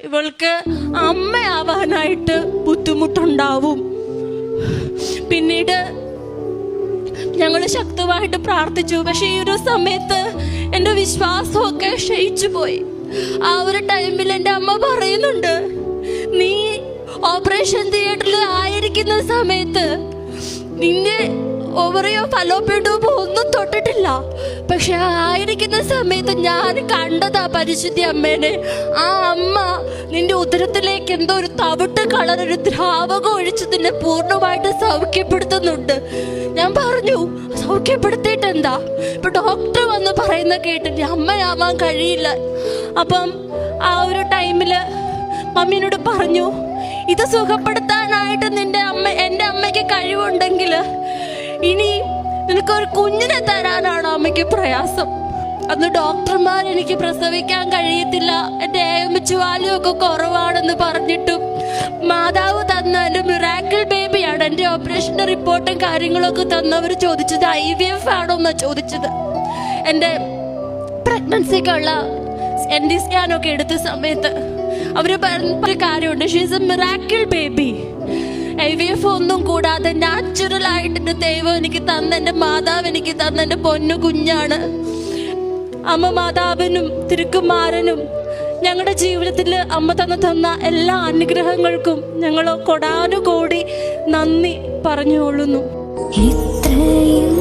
ഇവൾക്ക് അമ്മയാവാനായിട്ട് ബുദ്ധിമുട്ടുണ്ടാവും. പിന്നീട് ഞങ്ങൾ ശക്തമായിട്ട് പ്രാർത്ഥിച്ചു. പക്ഷെ ഈ ഒരു സമയത്ത് എന്റെ വിശ്വാസമൊക്കെ ക്ഷയിച്ചു പോയി ആ ഒരു ടൈമിൽ എന്റെ അമ്മ പറയുന്നുണ്ട് നീ ഓപ്പറേഷൻ തിയേറ്ററിൽ ആയിരിക്കുന്ന സമയത്ത് നിന്നെ ഓവറിയോ ഫലോപ്പിയോ തൊട്ടിട്ടില്ല. പക്ഷെ ആയിരിക്കുന്ന സമയത്ത് ഞാൻ കണ്ടതാ പരിശുദ്ധി അമ്മേനെ. ആ അമ്മ നിന്റെ ഉദരത്തിലേക്ക് എന്തോ ഒരു തവിട്ട് കളർ ഒരു ദ്രാവകം ഒഴിച്ച് നിന്നെ പൂർണമായിട്ട് സൗഖ്യപ്പെടുത്തുന്നുണ്ട്. ഞാൻ പറഞ്ഞു സൗഖ്യപ്പെടുത്തിയിട്ട് എന്താ ഇപ്പൊ ഡോക്ടർ വന്ന് പറയുന്ന കേട്ടിട്ട് അമ്മയാവാൻ കഴിയില്ല. അപ്പം ആ ഒരു ടൈമിൽ മമ്മീനോട് പറഞ്ഞു ഇത് സുഖപ്പെടുത്താനായിട്ട് നിന്റെ അമ്മ എന്റെ അമ്മയ്ക്ക് കഴിവുണ്ടെങ്കിൽ ഇനി നിനക്കൊരു കുഞ്ഞിനെ തരാനാണ് അമ്മയ്ക്ക് പ്രയാസം? അന്ന് ഡോക്ടർമാർ എനിക്ക് പ്രസവിക്കാൻ കഴിയത്തില്ല. എന്റെ ഏമിച്ചുവാലും ഒക്കെ കുറവാണെന്ന് പറഞ്ഞിട്ടും മാതാവ് തന്ന എന്റെ മിറാക്കിൾ ബേബിയാണ് എന്റെ ഓപ്പറേഷന്റെ റിപ്പോർട്ടും കാര്യങ്ങളൊക്കെ തന്നവർ ചോദിച്ചത് ഐ വി എഫ് ആണോ ചോദിച്ചത്. എന്റെ പ്രഗ്നൻസിക്കുള്ള എൻ ഡി സ്കാനൊക്കെ എടുത്ത സമയത്ത് അവർ പറഞ്ഞ ഒരു കാര്യമുണ്ട്. She's a miracle baby I ഒന്നും കൂടാതെ നാച്ചുറൽ ആയിട്ട് ദൈവം എനിക്ക് തന്ന എന്റെ മാതാവ് എനിക്ക് തന്ന എന്റെ പൊന്നു കുഞ്ഞാണ്. അമ്മ മാതാവിനും തിരുക്കുമാരനും ഞങ്ങളുടെ ജീവിതത്തിൽ അമ്മ തന്ന തന്ന എല്ലാ അനുഗ്രഹങ്ങൾക്കും ഞങ്ങൾ കൊടാനുകൂടി നന്ദി പറഞ്ഞുകൊള്ളുന്നു. ഇത്രയും